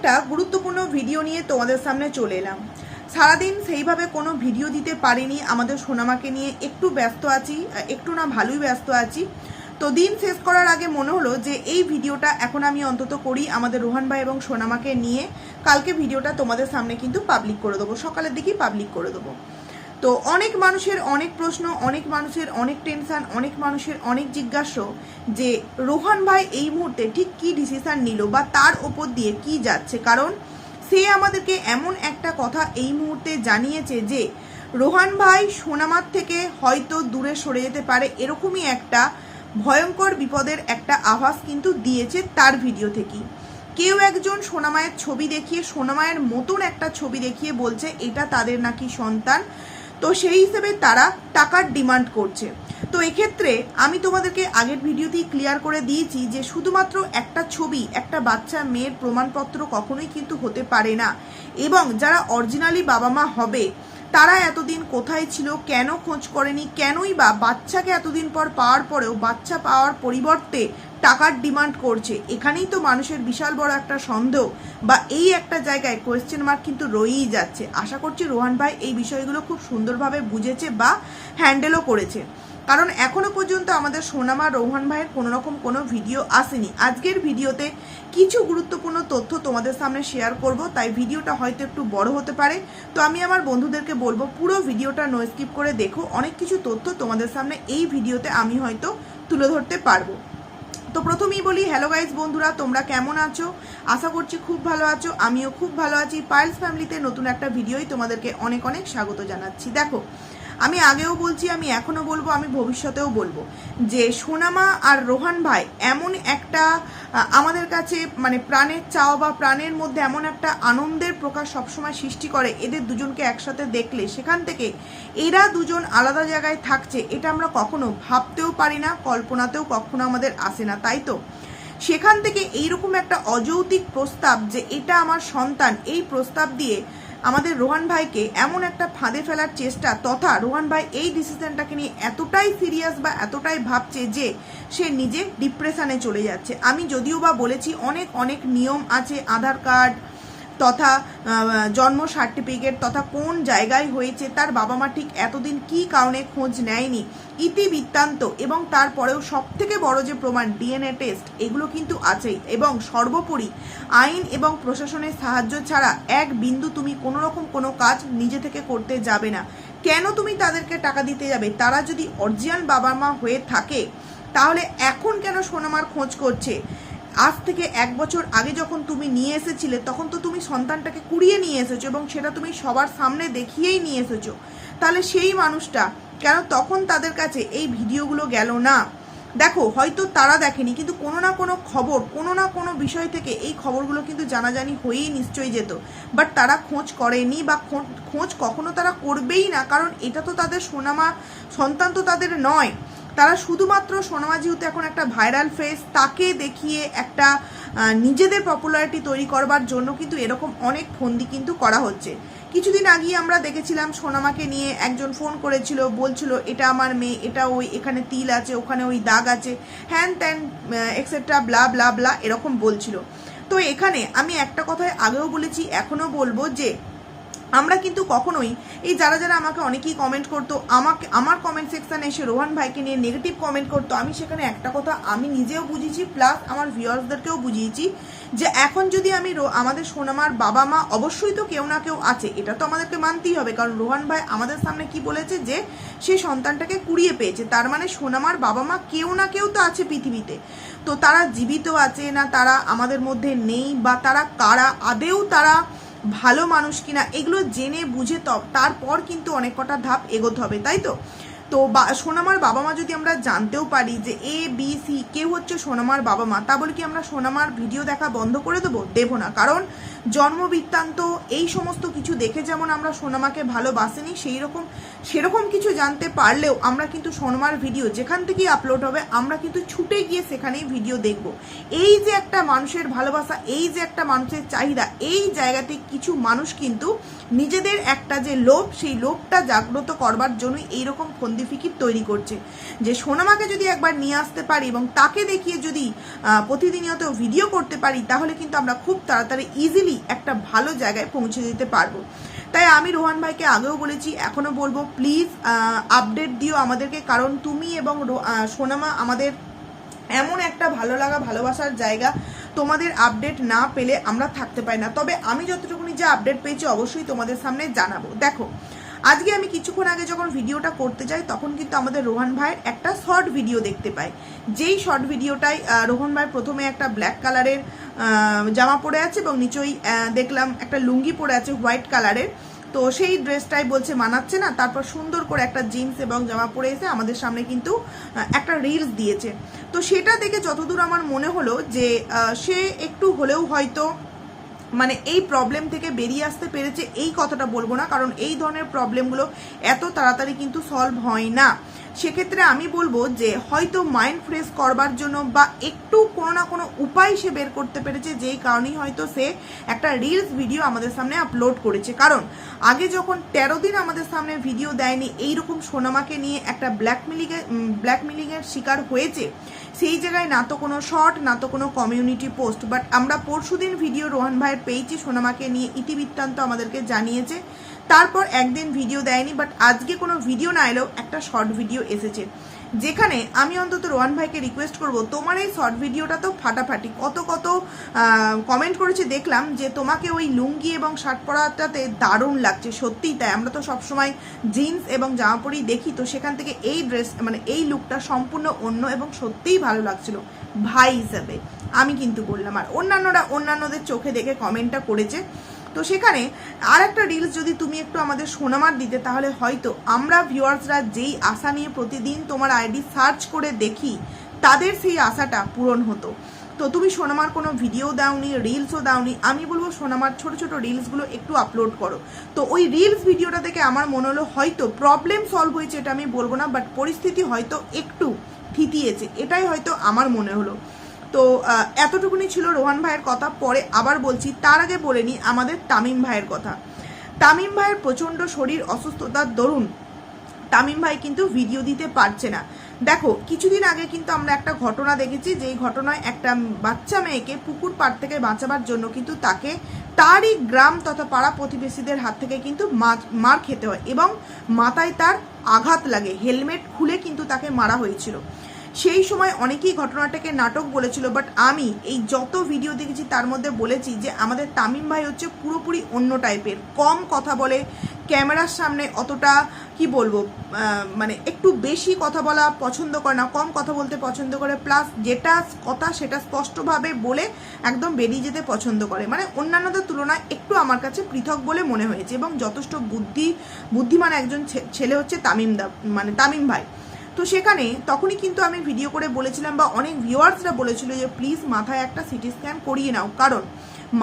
একটা গুরুত্বপূর্ণ ভিডিও নিয়ে তোমাদের সামনে চলে এলাম। সারাদিন সেইভাবে কোনো ভিডিও দিতে পারিনি, আমাদের সোনামাকে নিয়ে একটু ব্যস্ত আছি, একটু না ভালোই ব্যস্ত আছি। তো দিন শেষ করার আগে মনে হলো যে এই ভিডিওটা এখন আমি অন্তত করি আমাদের রোহান ভাই এবং সোনামাকে নিয়ে। কালকে ভিডিওটা তোমাদের সামনে কিন্তু পাবলিক করে দেবো, সকালের দিকেই পাবলিক করে দেবো। তো অনেক মানুষের অনেক প্রশ্ন, অনেক মানুষের অনেক টেনশন অনেক মানুষের অনেক জিজ্ঞাসা যে রোহান ভাই এই মুহূর্তে ঠিক কি ডিসিশন নিল বা তার ওপর দিয়ে কি যাচ্ছে? কারণ সে আমাদেরকে এমন একটা কথা এই মুহূর্তে জানিয়েছে যে রোহান ভাই সোনামার থেকে হয়তো দূরে সরে যেতে পারে এরকমই একটা ভয়ঙ্কর বিপদের একটা আভাস কিন্তু দিয়েছে তার ভিডিও থেকেই। কেউ একজন সোনামায়ের ছবি দেখিয়ে, সোনামায়ের মতন একটা ছবি দেখিয়ে বলছে, এটা তাদের নাকি সন্তান। তো সেই হিসেবে তারা টাকার ডিমান্ড করছে। তো এক্ষেত্রে আমি তোমাদেরকে আগের ভিডিওতেই ক্লিয়ার করে দিয়েছি যে শুধুমাত্র একটা ছবি, একটা বাচ্চা মেয়ের প্রমাণপত্র কখনোই কিন্তু হতে পারে না। এবং যারা অরিজিনালি বাবা মা হবে, তারা এতদিন কোথায় ছিল, কেন খোঁজ করেনি, কেনই বা বাচ্চাকে এতদিন পর পাওয়ার পরেও, বাচ্চা পাওয়ার পরিবর্তে টাকার ডিমান্ড করছে। এখানেই তো মানুষের বিশাল বড় একটা সন্দেহ বা এই একটা জায়গায় কোয়েশ্চেন মার্ক কিন্তু রয়েই যাচ্ছে। আশা করছি রোহান ভাই এই বিষয়গুলো খুব সুন্দরভাবে বুঝেছে বা হ্যান্ডেলও করেছে। কারণ এখনও পর্যন্ত আমাদের সোনামা, রোহান ভাইয়ের কোনো রকম কোনো ভিডিও আসেনি। আজকের ভিডিওতে কিছু গুরুত্বপূর্ণ তথ্য তোমাদের সামনে শেয়ার করব, তাই ভিডিওটা হয়তো একটু বড় হতে পারে। তো আমি আমার বন্ধুদেরকে বলব, পুরো ভিডিওটা নো স্কিপ করে দেখো। অনেক কিছু তথ্য তোমাদের সামনে এই ভিডিওতে আমি হয়তো তুলে ধরতে পারব। তো প্রথমেই বলি হ্যালো গাইজ বন্ধুরা, তোমরা কেমন আছো? আশা করছি খুব ভালো আছো, আমিও খুব ভালো আছি। পায়েলস ফ্যামিলিতে নতুন একটা ভিডিওই তোমাদেরকে অনেক অনেক স্বাগত জানাচ্ছি। দেখো আমি আগেও বলছি, আমি এখনও বলব, আমি ভবিষ্যতেও বলব যে সোনামা আর রোহান ভাই এমন একটা আমাদের কাছে মানে প্রাণের চাওয়া বা প্রাণের মধ্যে এমন একটা আনন্দের প্রকাশ সবসময় সৃষ্টি করে, এদের দুজনকে একসাথে দেখলে, সেখান থেকে এরা দুজন আলাদা জায়গায় থাকছে, এটা আমরা কখনো ভাবতেও পারি না, কল্পনাতেও কখনো আমাদের আসে না, তাই তো? সেখান থেকে এইরকম একটা অযৌক্তিক প্রস্তাব যে এটা আমার সন্তান, এই প্রস্তাব দিয়ে আমাদের রোহান ভাইকে এমন একটা ফাঁদে ফেলার চেষ্টা তথা রোহান ভাই এই ডিসিশনটাকে নিয়ে এতটাই সিরিয়াস বা এতটাই ভাবছে যে সে নিজে ডিপ্রেশানে চলে যাচ্ছে। আমি যদিও বা বলেছি অনেক অনেক নিয়ম আছে, আধার কার্ড তথা জন্ম সার্টিফিকেট তথা কোন জায়গায় হয়েছে, তার বাবা মা ঠিক এতদিন কি কারণে খোঁজ নেয়নি, ইতিবৃত্তান্ত এবং তারপরেও সব থেকে বড় যে প্রমাণ ডিএনএ টেস্ট এগুলো কিন্তু আছেই। এবং সর্বোপরি, আইন এবং প্রশাসনের সাহায্য ছাড়া এক বিন্দু তুমি কোনো রকম কোনো কাজ নিজে থেকে করতে যাবে না। কেন তুমি তাদেরকে টাকা দিতে যাবে? তারা যদি অরিজিনাল বাবা মা হয়ে থাকে, তাহলে এখন কেন সোনামার খোঁজ করছে? আজ থেকে এক বছর আগে যখন তুমি নিয়ে এসেছিলে, তখন তো তুমি সন্তানটাকে কুড়িয়ে নিয়ে এসেছ এবং সেটা তুমি সবার সামনে দেখিয়েই নিয়ে এসেছ। তাহলে সেই মানুষটা, কেন তখন তাদের কাছে এই ভিডিওগুলো গেল না? দেখো, হয়তো তারা দেখেনি, কিন্তু কোনো না কোনো খবর, কোনো না কোনো বিষয় থেকে এই খবরগুলো কিন্তু জানাজানি হয়েই নিশ্চয়ই যেত। বাট তারা খোঁজ করেনি বা খোঁজ- খোঁজ কখনো তারা করবেই না, কারণ এটা তো তাদের সোনামা, সন্তান তো তাদের নয়। তারা শুধুমাত্র সোনামা যেহেতু এখন একটা ভাইরাল ফেস, তাকে দেখিয়ে একটা নিজেদের পপুলারিটি তৈরি করবার জন্য কিন্তু এরকম অনেক ফন্দি কিন্তু করা হচ্ছে। কিছুদিন আগেই আমরা দেখেছিলাম সোনামাকে নিয়ে একজন ফোন করেছিল, বলছিল, এটা আমার মেয়ে, এটা ওই এখানে তিল আছে, ওখানে ওই দাগ আছে, হ্যান ত্যান এক্সেট্রা ব্লা ব্লা ব্লা এরকম বলছিল। তো এখানে আমি একটা কথায় আগেও বলেছি, এখনও বলব যে আমরা কিন্তু কখনোই এই যারা যারা আমাকে অনেকেই কমেন্ট করতো, আমাকে, আমার কমেন্ট সেকশানে এসে রোহান ভাইকে নিয়ে নেগেটিভ কমেন্ট করতো, আমি সেখানে একটা কথা আমি নিজেও বুঝিয়েছি প্লাস আমার ভিউয়ার্সদেরকেও বুঝিয়েছি যে এখন যদি আমি আমাদের সোনামার বাবা মা অবশ্যই তো কেউ না কেউ আছে, এটা তো আমাদেরকে মানতেই হবে, কারণ রোহান ভাই আমাদের সামনে কি বলেছে যে সে সন্তানটাকে কুড়িয়ে পেয়েছে, তার মানে সোনামার বাবা মা কেউ না কেউ তো আছে পৃথিবীতে। তো তারা জীবিত আছে না তারা আমাদের মধ্যে নেই বা তারা কারা, আদেও তারা ভালো মানুষ কিনা, এগুলো জেনে বুঝে তব, তারপর কিন্তু অনেক কটা ধাপ এগোতে হবে, তাই তো? তো সোনামার বাবা মা যদি আমরা জানতেও পারি যে এ বি সি কেউ হচ্ছে সোনামার বাবা মা, তা বলে কি আমরা সোনামার ভিডিও দেখা বন্ধ করে দেবো? দেবো না, কারণ জন্ম বৃত্তান্ত এই সমস্ত কিছু দেখে যেমন আমরা সোনামাকে ভালোবাসিনি সেই রকম সেরকম কিছু জানতে পারলেও আমরা কিন্তু সোনামার ভিডিও যেখান থেকেই আপলোড হবে আমরা কিন্তু ছুটে গিয়ে সেখানেই ভিডিও দেখব। এই যে একটা মানুষের ভালোবাসা এই যে একটা মানুষের চাহিদা এই জায়গাতে কিছু মানুষ কিন্তু নিজেদের একটা যে লোভ সেই লোভটা জাগ্রত করবার জন্যই এইরকম ফন্দি ফিকির তৈরি করছে। যে সোনামাকে যদি একবার নিয়ে আসতে পারি এবং তাকে দেখিয়ে যদি আহ, প্রতিনিয়ত ভিডিও করতে পারি তাহলে কিন্তু আমরা খুব তাড়াতাড়ি ইজিলি একটা ভালো জায়গায় পৌঁছে দিতে পারব। তাই আমি রোহান ভাইকে আগেও বলেছি, এখনও বলব প্লিজ আপডেট দিও আমাদেরকে, কারণ তুমি এবং সোনামা আমাদের এমন একটা ভালো লাগা, ভালোবাসার জায়গা। তোমাদের আপডেট না পেলে আমরা থাকতে পাই না। তবে আমি যতটুকুনি যে আপডেট পেয়েছি, অবশ্যই তোমাদের সামনে জানাব। দেখো আজকে আমি কিছুক্ষণ আগে যখন ভিডিওটা করতে যাই, তখন কিন্তু আমাদের রোহান ভাইয়ের একটা শর্ট ভিডিও দেখতে পাই। যেই শর্ট ভিডিওটাই রোহন ভাই প্রথমে একটা ব্ল্যাক কালারের জামা পরে আছে এবং নিচই দেখলাম একটা লুঙ্গি পরে আছে হোয়াইট কালারের তো সেই ড্রেসটাই বলছে মানাচ্ছে না, তারপর সুন্দর করে একটা জিন্স এবং জামা পরে এসে আমাদের সামনে কিন্তু একটা রিলস দিয়েছে। তো সেটা দেখে যতদূর আমার মনে হলো যে সে একটু হলেও হয়তো মানে এই প্রবলেম থেকে বেরিয়ে আসতে পেরেছে এই কথাটা বলব না, কারণ এই ধরনের প্রবলেমগুলো এত তাড়াতাড়ি কিন্তু সলভ হয় না। সেক্ষেত্রে আমি বলব যে হয়তো মাইন্ড ফ্রেশ করবার জন্য বা একটু কোনো না কোনো উপায় সে বের করতে পেরেছে, যেই কারণেই হয়তো সে একটা রিলস ভিডিও আমাদের সামনে আপলোড করেছে। কারণ আগে যখন তেরো দিন আমাদের সামনে ভিডিও দেয়নি, এইরকম সোনামাকে নিয়ে একটা ব্ল্যাকমেলিংয়ে ব্ল্যাকমেলিংয়ের শিকার হয়েছে, সেই জায়গায় না তো কোনো শর্ট না তো কোনো কমিউনিটি পোস্ট বাট আমরা পরশুদিন ভিডিও রোহান ভাইয়ের পেয়েছি সোনামাকে নিয়ে ইতিবৃত্তান্ত আমাদেরকে জানিয়েছে। তারপর একদিন ভিডিও দেয়নি বাট আজকে কোনো ভিডিও না এলেও একটা শর্ট ভিডিও এসেছে। যেখানে আমি অন্তত রোহান ভাইকে রিকোয়েস্ট করব, তোমার এই শর্ট ভিডিওটা তো ফাটাফাটি। কত কত কমেন্ট করেছে, দেখলাম যে তোমাকে ওই লুঙ্গি এবং শার্ট পরাটাতে দারুণ লাগছে, সত্যিই তাই। আমরা তো সবসময় জিন্স এবং জামা পরেই দেখি, তো সেখান থেকে এই ড্রেস মানে এই লুকটা সম্পূর্ণ অন্য এবং সত্যিই ভালো লাগছিল, ভাই হিসাবে। আমি কিন্তু বললাম, আর অন্যান্যরা অন্যান্যদের চোখে দেখে কমেন্টটা করেছে। তো সেখানে আর একটা রিলস যদি তুমি একটু আমাদের সোনামার দিতে, তাহলে হয়তো আমরা ভিউয়ার্সরা যেই আশা নিয়ে প্রতিদিন তোমার আইডি সার্চ করে দেখি, তাদের সেই আশাটা পূরণ হতো। তো তুমি সোনামার কোনো ভিডিও দাওনি রিলসও দাওনি, আমি বলব সোনামার ছোট ছোট রিলসগুলো একটু আপলোড করো। তো ওই রিলস ভিডিওটা থেকে আমার মনে হলো হয়তো প্রবলেম সলভ হয়েছে এটা আমি বলব না বাট পরিস্থিতি হয়তো একটু থিতিয়েছে, এটাই হয়তো আমার মনে হলো। তো এতটুকুনি ছিল রোহান ভাইয়ের কথা, পরে আবার বলছি, তার আগে বলে নিই আমাদের তামিম ভাইয়ের কথা। তামিম ভাইয়ের প্রচণ্ড শরীর অসুস্থতার দরুন তামিম ভাই কিন্তু ভিডিও দিতে পারছে না। দেখো, কিছুদিন আগে কিন্তু আমরা একটা ঘটনা দেখেছি, যেই ঘটনায় একটা বাচ্চা মেয়েকে পুকুর পাড় থেকে বাঁচাবার জন্য কিন্তু তাকে তারই গ্রাম তথা পাড়া প্রতিবেশীদের হাত থেকে কিন্তু মার খেতে হয় এবং মাথায় তার আঘাত লাগে। হেলমেট খুলে কিন্তু তাকে মারা হয়েছিল। সেই সময় অনেকেই ঘটনাটাকে নাটক বলেছিল বাট আমি এই যত ভিডিও দেখেছি তার মধ্যে বলেছি যে আমাদের তামিম ভাই হচ্ছে পুরোপুরি অন্য টাইপের কম কথা বলে, ক্যামেরার সামনে অতটা, কি বলব মানে একটু বেশি কথা বলা পছন্দ করে না, কম কথা বলতে পছন্দ করে প্লাস যেটা কথা সেটা স্পষ্টভাবে বলে একদম বেরিয়ে যেতে পছন্দ করে। মানে অন্যান্যদের তুলনায় একটু আমার কাছে পৃথক বলে মনে হয়েছে এবং যথেষ্ট বুদ্ধি, বুদ্ধিমান একজন ছেলে হচ্ছে তামিম দা মানে তামিম ভাই। তো সেখানে তখনই কিন্তু আমি ভিডিও করে বলেছিলাম বা অনেক ভিউয়ার্সরা বলেছিল যে প্লিজ মাথায় একটা সিটি স্ক্যান করিয়ে নাও। কারণ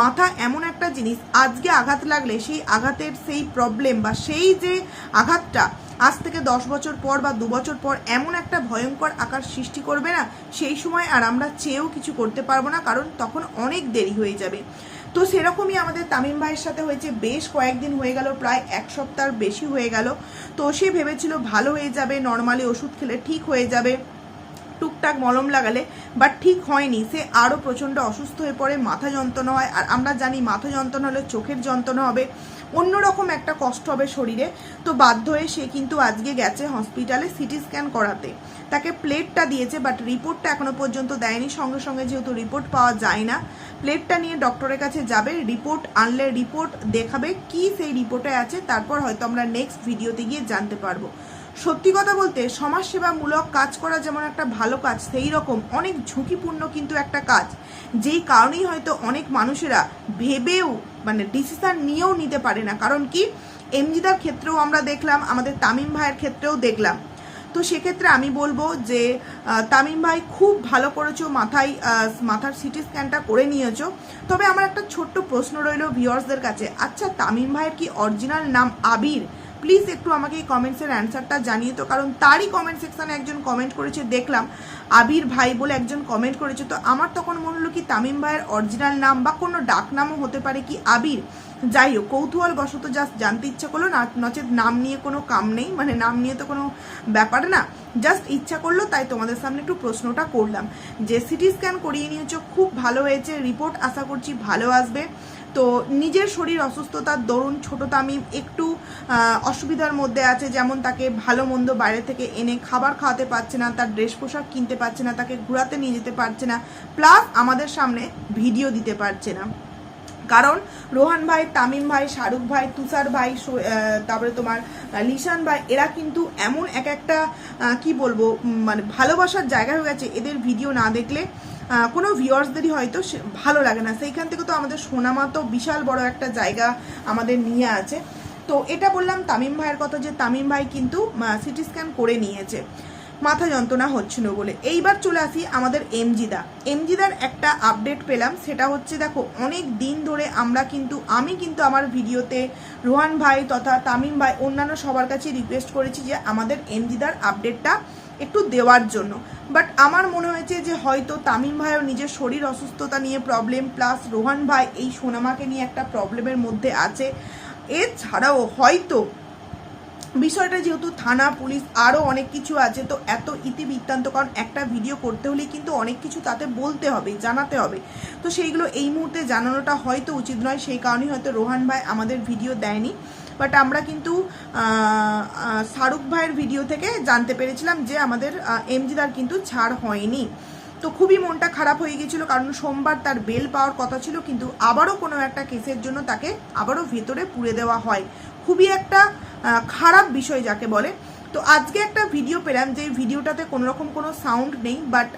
মাথা এমন একটা জিনিস, আজকে আঘাত লাগলে সেই আঘাতের সেই প্রবলেম বা সেই যে আঘাতটা আজ থেকে দশ বছর পর বা দু বছর পর এমন একটা ভয়ঙ্কর আকার সৃষ্টি করবে না, সেই সময় আর আমরা চেয়েও কিছু করতে পারব না, কারণ তখন অনেক দেরি হয়ে যাবে। তো সেরকমই আমাদের তামিম ভাইয়ের সাথে হয়েছে বেশ কয়েকদিন হয়ে গেল, প্রায় এক সপ্তাহ বেশি হয়ে গেল। তো সে ভেবেছিল ভালো হয়ে যাবে, নর্মালি ওষুধ খেলে ঠিক হয়ে যাবে, টুকটাক মলম লাগালে বাট ঠিক হয়নি। সে আরও প্রচণ্ড অসুস্থ হয়ে পড়ে, মাথা যন্ত্রণা হয়, আর আমরা জানি মাথা যন্ত্রণা হলে চোখের যন্ত্রণা হবে, অন্যরকম একটা কষ্ট হবে শরীরে। তো বাধ্য হয়ে সে কিন্তু আজকে গেছে হসপিটালে সিটি স্ক্যান করাতে। তাকে প্লেটটা দিয়েছে বাট রিপোর্টটা এখনও পর্যন্ত দেয়নি। সঙ্গে সঙ্গে যেহেতু রিপোর্ট পাওয়া যায় না প্লেটটা নিয়ে ডক্টরের কাছে যাবে, রিপোর্ট আনলে রিপোর্ট দেখাবে, কি সেই রিপোর্টে আছে, তারপর হয়তো আমরা নেক্সট ভিডিওতে গিয়ে জানতে পারব। সত্যি কথা বলতে, সমাজসেবামূলক কাজ করা যেমন একটা ভালো কাজ, সেই রকম অনেক ঝুঁকিপূর্ণ কিন্তু একটা কাজ। যেই কারণেই হয়তো অনেক মানুষেরা ভেবেও মানে ডিসিশান নিয়েও নিতে পারে না। কারণ কি? এমজিদার ক্ষেত্রেও আমরা দেখলাম, আমাদের তামিম ভাইয়ের ক্ষেত্রেও দেখলাম। তো সেক্ষেত্রে আমি বলব যে তামিম ভাই খুব ভালো করেছ, মাথায় মাথার সিটি স্ক্যানটা করে নিয়েছো। তবে আমার একটা ছোট্ট প্রশ্ন রইল ভিওর্সদের কাছে। আচ্ছা তামিম ভাইয়ের কি অরিজিনাল নাম আবির? প্লিজ একটু আমাকে এই কমেন্টসের অ্যান্সারটা জানিয়ে তো, কারণ তারই কমেন্ট সেকশানে একজন কমেন্ট করেছে, দেখলাম। আবির ভাই বলে একজন কমেন্ট করেছে, তো আমার তখন মনে হলো কি তামিম ভাইয়ের অরিজিনাল নাম বা কোনো ডাক নামও হতে পারে কি আবির? যাই হোক কৌতূহল বশত জাস্ট জানতে ইচ্ছা করল, না নচেত নাম নিয়ে কোনো কাম নেই মানে নাম নিয়ে তো কোনো ব্যাপার না জাস্ট ইচ্ছা করল, তাই তোমাদের সামনে একটু প্রশ্নটা করলাম। যে সিটি স্ক্যান করিয়ে নিয়েছো, খুব ভালো হয়েছে রিপোর্ট আশা করছি ভালো আসবে। তো নিজের শরীর অসুস্থতার দরুন ছোট তামিম একটু অসুবিধার মধ্যে আছে, যেমন তাকে ভালো মন্দ বাইরে থেকে এনে খাবার খাওয়াতে পারছে না, তার ড্রেস পোশাক কিনতে পারছে না, তাকে ঘোরাতে নিয়ে যেতে পারছে না, প্লাস আমাদের সামনে ভিডিও দিতে পারছে না। কারণ রোহান ভাই, তামিম ভাই, শাহরুখ ভাই, তুষার ভাই তারপরে তোমার লিশান ভাই, এরা কিন্তু এমন এক একটা কি বলব মানে ভালোবাসার জায়গা হয়ে গেছে, এদের ভিডিও না দেখলে। কোনো ভিউয়ার্সদেরই হয়তো ভালো লাগে না। সেইখান থেকে তো আমাদের সোনামা তো বিশাল বড় একটা জায়গা আমাদের নিয়ে আছে। তো এটা বললাম তামিম ভাইয়ের কথা যে তামিম ভাই কিন্তু সিটি স্ক্যান করে নিয়েছে। মাথা যন্ত্রণা হচ্ছিল বলে। এইবার চলে আসি আমাদের এমজিদা। এমজিদার একটা আপডেট পেলাম। সেটা হচ্ছে দেখো, অনেক দিন ধরে আমরা কিন্তু, আমি কিন্তু আমার ভিডিওতে রোহান ভাই তথা তামিম ভাই অন্যান্য সবার কাছে রিকোয়েস্ট করেছি যে আমাদের এমজিদার আপডেটটা একটু দেওয়ার জন্য। বাট আমার মনে হয়েছে যে হয়তো তামিম ভাইও নিজের শরীর অসুস্থতা নিয়ে প্রবলেম প্লাস রোহান ভাই এই সোনামাকে নিয়ে একটা প্রবলেমের মধ্যে আছে। এছাড়াও হয়তো বিষয়টা যেহেতু থানা, পুলিশ আরও অনেক কিছু আছে, তো এত ইতিবৃত্তান্ত, কারণ একটা ভিডিও করতে হলে কিন্তু অনেক কিছু তাতে বলতে হবে, জানাতে হবে। তো সেইগুলো এই মুহূর্তে জানানোটা হয়তো উচিত নয়, সেই কারণেই হয়তো রোহান ভাই আমাদের ভিডিও দেয়নি। বাট আমরা কিন্তু শাহরুখ ভাইয়ের ভিডিও থেকে জানতে পেরেছিলাম যে আমাদের এমজিদার কিন্তু ছাড় হয়নি। তো খুবই মনটা খারাপ হয়ে গেছিল, কারণ সোমবার তার বেল পাওয়ার কথা ছিল, কিন্তু আবারও কোনো একটা কেসের জন্য তাকে আবারও ভেতরে পুড়ে দেওয়া হয়। খুবই একটা খারাপ বিষয় যাকে বলে। তো আজকে একটা ভিডিও পেলাম, যে ভিডিওটাতে কোনো রকম কোনো সাউন্ড নেই বাট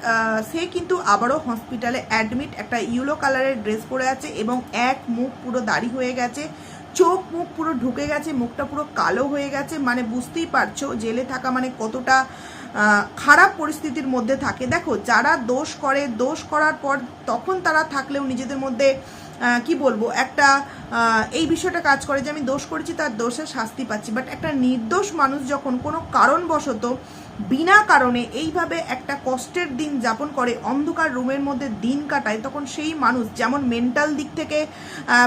সে কিন্তু আবারও হসপিটালে অ্যাডমিট একটা ইয়েলো কালারের ড্রেস পরে আছে এবং এক মুখ পুরো দাড়ি হয়ে গেছে, চোখ মুখ পুরো ঢুকে গেছে, মুখটা পুরো কালো হয়ে গেছে। মানে বুঝতেই পারছ, জেলে থাকা মানে কতটা খারাপ পরিস্থিতির মধ্যে থাকে। দেখো, যারা দোষ করে, দোষ করার পর তখন তারা থাকলেও নিজেদের মধ্যে কি বলব, একটা এই বিষয়টা কাজ করে যে আমি দোষ করেছি, তার দোষের শাস্তি পাচ্ছি। বাট একটা নির্দোষ মানুষ যখন কোনো কারণবশত, বিনা কারণে এইভাবে একটা কষ্টের দিন যাপন করে, অন্ধকার রুমের মধ্যে দিন কাটায়, তখন সেই মানুষ যেমন মেন্টাল দিক থেকে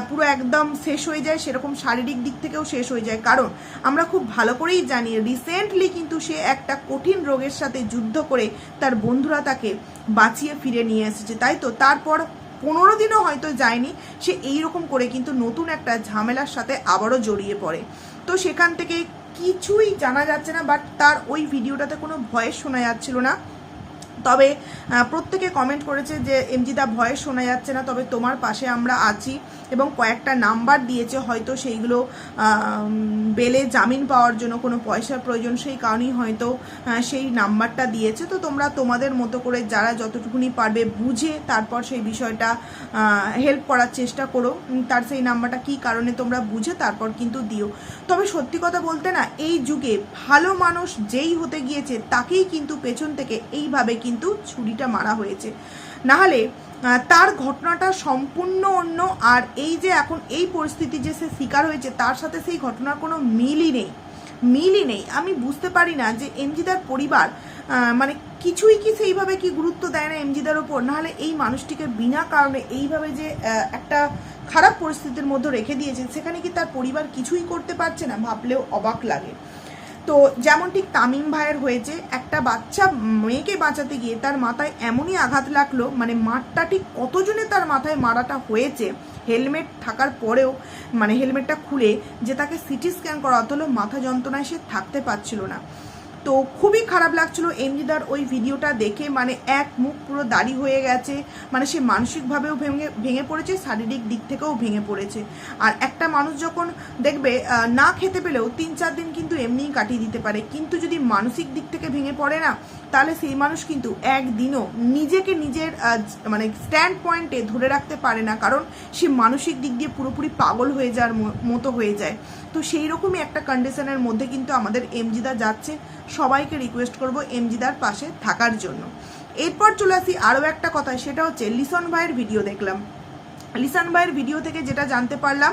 পুরো একদম শেষ হয়ে যায়, সেরকম শারীরিক দিক থেকেও শেষ হয়ে যায়। কারণ আমরা খুব ভালো করেই জানি রিসেন্টলি কিন্তু সে একটা কঠিন রোগের সাথে যুদ্ধ করে, তার বন্ধুরা তাকে বাঁচিয়ে ফিরে নিয়ে এসেছে। তাই তো? তারপর পনেরো দিনও হয়তো যায়নি। সে এই রকম করে কিন্তু নতুন একটা ঝামেলার সাথে আবারও জড়িয়ে পড়ে। তো সেখান থেকে কিছুই জানা যাচ্ছে না বাট তার ওই ভিডিওটাতে কোনো ভয়েস শোনা যাচ্ছিল না। তবে প্রত্যেকে কমেন্ট করেছে যে, এমজিদা ভয়েস শোনা যাচ্ছে না, তবে তোমার পাশে আমরা আছি এবং কয়েকটা নাম্বার দিয়েছে, হয়তো সেইগুলো বেলে জামিন পাওয়ার জন্য কোনো পয়সার প্রয়োজন, সেই কারণেই হয়তো সেই নাম্বারটা দিয়েছে। তো তোমরা তোমাদের মতো করে যারা যতটুকুনি পারবে বুঝে তারপর সেই বিষয়টা হেল্প করার চেষ্টা করো। তার সেই নাম্বারটা কী কারণে তোমরা বুঝে তারপর কিন্তু দিও। তবে সত্যি কথা বলতে না, এই যুগে ভালো মানুষ যেই হতে গিয়েছে, তাকেই কিন্তু পেছন থেকে এইভাবে কিন্তু ছুরিটা মারা হয়েছে। নাহলে তার ঘটনাটা সম্পূর্ণ অন্য, আর এই যে এখন এই পরিস্থিতি যে সে শিকার হয়েছে, তার সাথে সেই ঘটনার কোনো মিলই নেই। মিলই নেই। আমি বুঝতে পারি না যে এমজিদার পরিবার মানে কিছুই কি সেইভাবে কি গুরুত্ব দেয় না এমজিদার ওপর। নাহলে এই মানুষটিকে বিনা কারণে এইভাবে যে একটা খারাপ পরিস্থিতির মধ্যে রেখে দিয়েছে, সেখানে কি তার পরিবার কিছুই করতে পারছে না? ভাবলেও অবাক লাগে। তো যেমন ঠিক তামিম ভাইয়ের হয়েছে, একটা বাচ্চা মেয়েকে বাঁচাতে গিয়ে তার মাথায় এমনই আঘাত লাগল মানে মারটা ঠিক কতজনে তার মাথায় মারাটা হয়েছে, হেলমেট থাকার পরেও মানে হেলমেটটা খুলে যে তাকে সিটি স্ক্যান করা হলো, মাথা যন্ত্রণায় সে থাকতে পারছিল না। তো খুবই খারাপ লাগছিল। এমজিদার ওই ভিডিওটা দেখে মানে এক মুখ পুরো দাড়ি হয়ে গেছে। মানে সে মানসিকভাবেও ভেঙে ভেঙে পড়েছে, শারীরিক দিক থেকেও ভেঙে পড়েছে। আর একটা মানুষ যখন দেখবে না খেতে পেলেও তিন চার দিন কিন্তু এমনিই কাটিয়ে দিতে পারে। কিন্তু যদি মানসিক দিক থেকে ভেঙে পড়ে না, তাহলে সেই মানুষ কিন্তু একদিনও নিজেকে নিজের মানে স্ট্যান্ড পয়েন্টে ধরে রাখতে পারে না। কারণ সে মানসিক দিক দিয়ে পুরোপুরি পাগল হয়ে যাওয়ার মতো হয়ে যায়। তো সেই রকমই একটা কন্ডিশনের মধ্যে কিন্তু আমাদের এমজিদা যাচ্ছে সবাইকে রিকোয়েস্ট করব এমজিদার পাশে থাকার জন্য। এরপর চলে আসি আরও একটা কথা সেটা হচ্ছে লিসন ভাইয়ের ভিডিও দেখলাম। লিসান ভাইয়ের ভিডিও থেকে যেটা জানতে পারলাম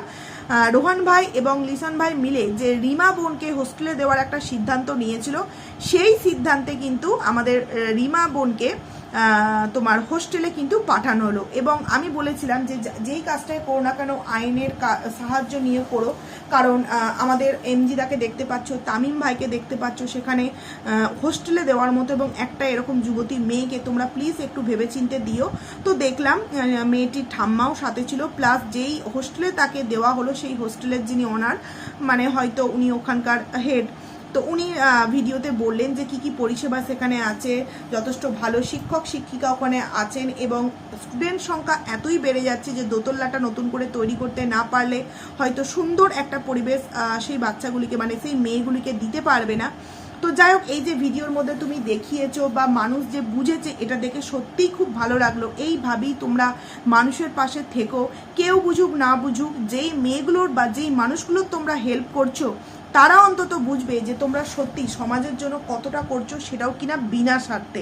রোহান ভাই এবং লিসান ভাই মিলে যে রিমা বোনকে হোস্টেলে দেওয়ার একটা সিদ্ধান্ত নিয়েছিল, সেই সিদ্ধান্তে কিন্তু আমাদের রিমা বোনকে তোমার হোস্টেলে কিন্তু পাঠানো হলো। এবং আমি বলেছিলাম যে যেই কাজটাই করো না কেন, আইনের সাহায্য নিয়ে করো। কারণ আমাদের এমজিদাকে দেখতে পাচ্ছ, তামিম ভাইকে দেখতে পাচ্ছ, সেখানে হোস্টেলে দেওয়ার মতো এবং একটা এরকম যুবতী মেয়েকে তোমরা প্লিজ একটু ভেবেচিন্তে দিও। তো দেখলাম মেয়েটির ঠাম্মাও সাথে ছিল। প্লাস যেই হোস্টেলে তাকে দেওয়া হলো, সেই হোস্টেলের যিনি ওনার মানে হয়তো উনি ওখানকার হেড তো উনি ভিডিওতে বললেন যে কি কি পরিষেবা সেখানে আছে, যথেষ্ট ভালো শিক্ষক, শিক্ষিকা ওখানে আছেন এবং স্টুডেন্ট সংখ্যা এতই বেড়ে যাচ্ছে যে দোতল্লাটা নতুন করে তৈরি করতে না পারলে হয়তো সুন্দর একটা পরিবেশ সেই বাচ্চাগুলিকে মানে সেই মেয়েগুলিকে দিতে পারবে না। তো যাই হোক, এই যে ভিডিওর মধ্যে তুমি দেখিয়েছো বা মানুষ যে বুঝেছে, এটা দেখে সত্যিই খুব ভালো লাগল। এইভাবেই তোমরা মানুষের পাশে থেকো। কেউ বুঝুক, না বুঝুক, যেই মেয়েগুলোর বা যেই মানুষগুলোর তোমরা হেল্প করছ তারা অন্তত বুঝবে যে তোমরা সত্যি সমাজের জন্য কতটা করছ সেটাও কিনা বিনা স্বার্থে।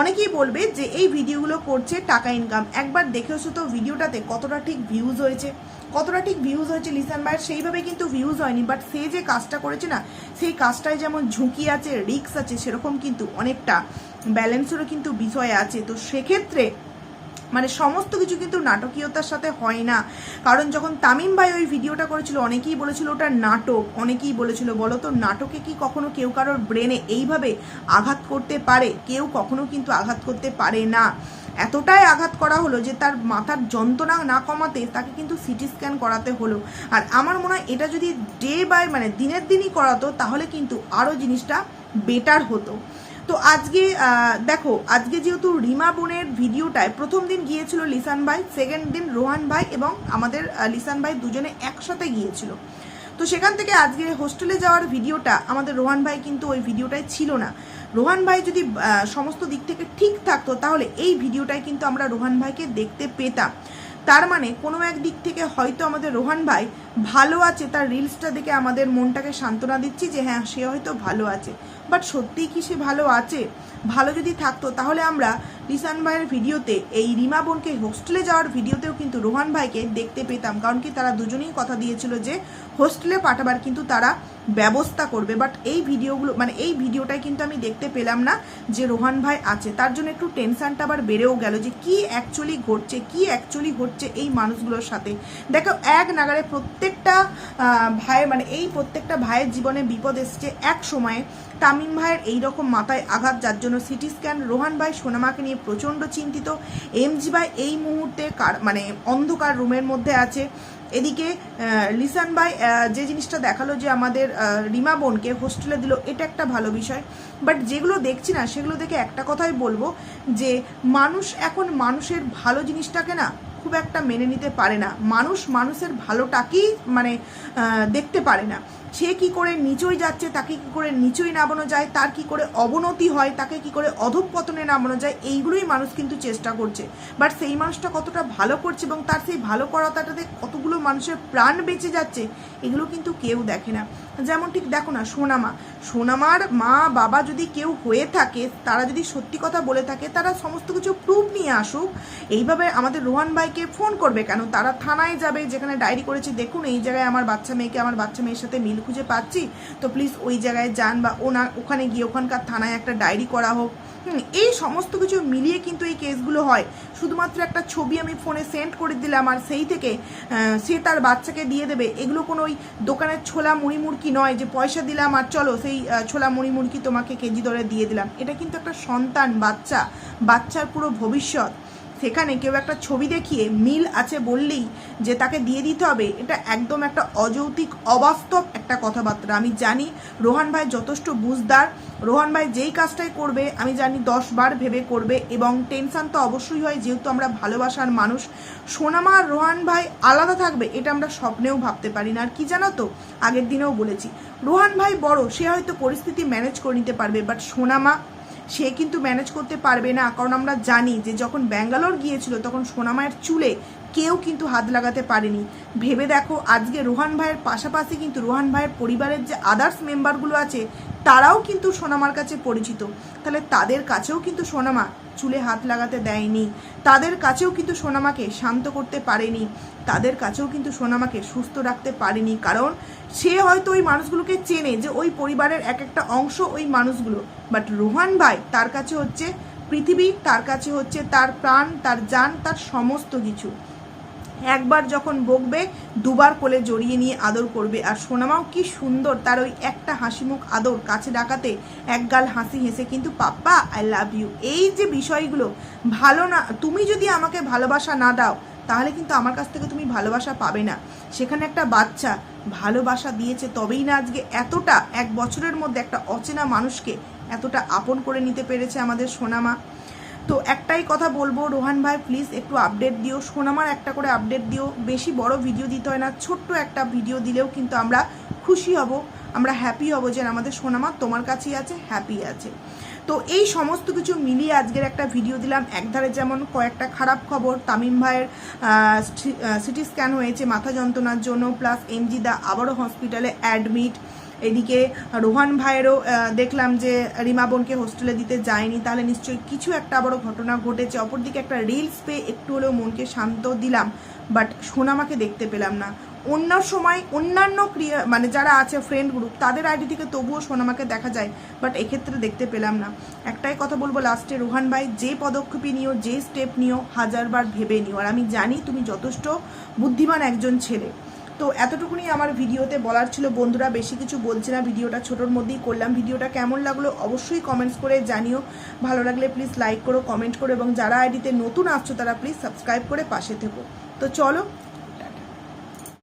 অনেকেই বলবে যে এই ভিডিওগুলো করছে টাকা ইনকাম একবার দেখেছ তো ভিডিওটাতে কতটা ঠিক ভিউজ হয়েছে? কতটা ঠিক ভিউজ হয়েছে লিসান ভাইয়ের? সেইভাবে কিন্তু ভিউজ হয়নি বাট সে যে কাজটা করেছে না, সেই কাজটায় যেমন ঝুঁকি আছে রিস্ক আছে, সেরকম কিন্তু অনেকটা ব্যালেন্সেরও কিন্তু বিষয় আছে। তো সেক্ষেত্রে মানে সমস্ত কিছু কিন্তু নাটকীয়তার সাথে হয় না। কারণ যখন তামিম ভাই ওই ভিডিওটা করেছিল, অনেকেই বলেছিল ওটা নাটক, অনেকেই বলেছিল, বলো তো, নাটকে কি কখনো কেউ কারোর ব্রেনে এইভাবে আঘাত করতে পারে? কেউ কখনো কিন্তু আঘাত করতে পারে না। এতটাই আঘাত করা হলো যে তার মাথার যন্ত্রণা না কমাতে তাকে কিন্তু সিটি স্ক্যান করাতে হলো। আর আমার মনে হয় এটা যদি ডে বাই মানে দিনের দিনই করাতো, তাহলে কিন্তু আরও জিনিসটা বেটার হতো। তো আজকে দেখো, আজকে যেহেতু রিমা বোনের ভিডিওটায় প্রথম দিন গিয়েছিল লিসান ভাই সেকেন্ড দিন রোহান ভাই এবং আমাদের লিসান ভাই দুজনে একসাথে গিয়েছিল। তো সেখান থেকে আজকে হোস্টেলে যাওয়ার ভিডিওটা আমাদের রোহান ভাই কিন্তু ওই ভিডিওটায় ছিল না। রোহান ভাই যদি সমস্ত দিক থেকে ঠিক থাকতো, তাহলে এই ভিডিওটায় কিন্তু আমরা রোহান ভাইকে দেখতে পেতাম। তার মানে কোনো এক দিক থেকে হয়তো আমাদের রোহান ভাই ভালো আছে, তার রিলসটা দেখে আমাদের মনটাকে সান্ত্বনা দিচ্ছি যে হ্যাঁ সে হয়তো ভালো আছে। বাট সত্যিই কি সে ভালো আছে? ভালো যদি থাকতো, তাহলে আমরা রিসান ভাইয়ের ভিডিওতে, এই রিমা বোনকে হোস্টেলে যাওয়ার ভিডিওতেও কিন্তু রোহান ভাইকে দেখতে পেতাম। কারণ কি তারা দুজনেই কথা দিয়েছিল যে হোস্টেলে পাঠাবার, কিন্তু তারা ব্যবস্থা করবে বাট এই ভিডিওগুলো মানে এই ভিডিওটাই কিন্তু আমি দেখতে পেলাম না যে রোহান ভাই আছে। তার জন্য একটু টেনশনটা আবার বেড়েও গেল যে কি অ্যাকচুয়ালি ঘটছে, কি অ্যাকচুয়ালি ঘটছে এই মানুষগুলোর সাথে। দেখো, এক নাগারে প্রত্যেকটা ভাইয়ের মানে এই প্রত্যেকটা ভাইয়ের জীবনে বিপদ এসছে এক সময়ে। তামিম ভাইয়ের এই রকম মাথায় আঘাত, যার জন্য সিটি স্ক্যান, রোহান ভাই সোনামাকে নিয়ে প্রচণ্ড চিন্তিত। এমজি ভাই এই মুহূর্তে কার মানে অন্ধকার রুমের মধ্যে আছে। এদিকে লিসান ভাই যে জিনিসটা দেখাল যে আমাদের রিমা বোনকে হোস্টেলে দিল, এটা একটা ভালো বিষয়। বাট যেগুলো দেখছি না, সেগুলো দেখে একটা কথাই বলব যে, মানুষ এখন মানুষের ভালো জিনিসটাকে না খুব একটা মেনে নিতে পারে না। মানুষ মানুষের ভালোটাকেই মানে দেখতে পারে না। সে কি করে নিচই যাচ্ছে, তাকে কি করে নিচই নামানো যায়, তার কি করে অবনতি হয়, তাকে কি করে অধঃপতনে নামানো যায়, এইগুলোই মানুষ কিন্তু চেষ্টা করছে। বাট সেই মানুষটা কতটা ভালো করছে এবং তার সেই ভালো করাটাতে কতগুলো মানুষের প্রাণ বেঁচে যাচ্ছে, এগুলো কিন্তু কেউ দেখে না। যেমন ঠিক দেখো না, সোনামা। সোনামার মা, বাবা যদি কেউ হয়ে থাকে, তারা যদি সত্যি কথা বলে থাকে, তারা সমস্ত কিছু প্রুফ নিয়ে আসুক। এইভাবে আমাদের রোহান ভাইকে ফোন করবে কেন? তারা থানায় যাবে, যেখানে ডায়েরি করেছে, দেখুন, এই জায়গায় আমার বাচ্চা মেয়েকে, আমার বাচ্চা মেয়ের সাথে মিল খুঁজে পাচ্ছি। তো প্লিজ ওই জায়গায় যান বা ওনার ওখানে গিয়ে ওখানকার থানায় একটা ডায়েরি করা হোক। এই সমস্ত কিছু মিলিয়ে কিন্তু এই কেসগুলো হয়। শুধুমাত্র একটা ছবি আমি ফোনে সেন্ড করে দিলাম আর সেই থেকে সে তার বাচ্চাকে দিয়ে দেবে। এগুলো কোনো ওই দোকানের ছোলা মুড়ি মুড়কি নয় যে পয়সা দিলাম আর চলো সেই ছোলা মুড়ি মুড়কি তোমাকে কেজি দরে দিয়ে দিলাম। এটা কিন্তু একটা সন্তান, বাচ্চা। বাচ্চার পুরো ভবিষ্যৎ। সেখানে কেউ একটা ছবি দেখিয়ে মিল আছে বললেই যে তাকে দিয়ে দিতে হবে, এটা একদম একটা অযৌক্তিক, অবাস্তব একটা কথাবার্তা। আমি জানি রোহান ভাই যথেষ্ট বুঝদার। রোহান ভাই যেই কাজটাই করবে, আমি জানি দশ বার ভেবে করবে এবং টেনশন তো অবশ্যই হয়, যেহেতু আমরা ভালোবাসার মানুষ। সোনামা, রোহান ভাই আলাদা থাকবে, এটা আমরা স্বপ্নেও ভাবতে পারি না। আর কি জানো তো? আগের দিনেও বলেছি, রোহান ভাই বড়, সে হয়তো পরিস্থিতি ম্যানেজ করে নিতে পারবে, বাট সোনামা সে কিন্তু ম্যানেজ করতে পারবে না। কারণ আমরা জানি যে যখন ব্যাঙ্গালোর গিয়েছিল, তখন সোনামায়ের চুলে কেউ কিন্তু হাত লাগাতে পারেনি। ভেবে দেখো, আজকে রোহান ভাইয়ের পাশাপাশি কিন্তু রোহান ভাইয়ের পরিবারের যে আদার্স মেম্বারগুলো আছে, তারাও কিন্তু সোনামার কাছে পরিচিত। তাহলে তাদের কাছেও কিন্তু সোনামা চুলে হাত লাগাতে দেয়নি। তাদের কাছেও কিন্তু সোনামাকে শান্ত করতে পারেনি। তাদের কাছেও কিন্তু সোনামাকে সুস্থ রাখতে পারেনি। কারণ সে হয়তো ওই মানুষগুলোকে চেনে যে ওই পরিবারের এক একটা অংশ ওই মানুষগুলো। বাট রোহান ভাই তার কাছে হচ্ছে পৃথিবী, তার কাছে হচ্ছে তার প্রাণ, তার যান, তার সমস্ত কিছু। একবার যখন বকবে, দুবার কোলে জড়িয়ে নিয়ে আদর করবে। আর সোনামাও কি সুন্দর তার ওই একটা হাসি মুখ আদর কাছে ডাকাতে একগাল হাসি হেসে, কিন্তু পাপ্পা আই লাভ ইউ এই যে বিষয়গুলো, ভালো না, তুমি যদি আমাকে ভালোবাসা না দাও, তাহলে কিন্তু আমার কাছ থেকে তুমি ভালোবাসা পাবে না। সেখানে একটা বাচ্চা ভালোবাসা দিয়েছে, তবেই না আজকে এতটা, এক বছরের মধ্যে একটা অচেনা মানুষকে এতটা আপন করে নিতে পেরেছে আমাদের সোনামা। তো একটাই কথা বলব, রোহান ভাই প্লিজ একটু আপডেট দিও। সোনামার একটা করে আপডেট দিও। বেশি বড় ভিডিও দিতে হয় না, ছোট্ট একটা ভিডিও দিলেও কিন্তু আমরা খুশি হব। আমরা হ্যাপি হব যে আমাদের সোনামা তোমার কাছেই আছে হ্যাপি আছে। তো এই সমস্ত কিছু মিলিয়ে আজকের একটা ভিডিও দিলাম। একধারে যেমন কয়েকটা খারাপ খবর, তামিম ভাইয়ের সিটি স্ক্যান হয়েছে মাথা যন্ত্রণার জন্য প্লাস এমজিদা আবারও হসপিটালে অ্যাডমিট এদিকে রোহান ভাইয়েরও দেখলাম যে রিমা বোনকে হোস্টেলে দিতে যায়নি, তাহলে নিশ্চয়ই কিছু একটা আবারও ঘটনা ঘটেছে। অপরদিকে একটা রিলস পেয়ে একটু হলেও মনকে শান্ত দিলাম বাট সোনামাকে দেখতে পেলাম না। অন্য সময় অন্যান্য ক্রিয়া মানে যারা আছে ফ্রেন্ড গ্রুপ তাদের আইডি থেকে তবুও সোনামাকে দেখা যায় বাট এক্ষেত্রে দেখতে পেলাম না। একটাই কথা বলব লাস্টে রোহান ভাই, যে পদক্ষেপই নিও, যে স্টেপ নিও, হাজারবার ভেবে নিও। আর আমি জানি তুমি যথেষ্ট বুদ্ধিমান একজন ছেলে। তো এতটুকুনি আমার ভিডিওতে বলার ছিল। বন্ধুরা, বেশি কিছু বলছি না। ভিডিওটা ছোটোর মধ্যেই করলাম। ভিডিওটা কেমন লাগল অবশ্যই কমেন্টস করে জানিও। ভালো লাগলে প্লিজ লাইক করো কমেন্ট করো এবং যারা আইডিতে নতুন আসছো তারা প্লিজ সাবস্ক্রাইব করে পাশে থেকো। তো চলো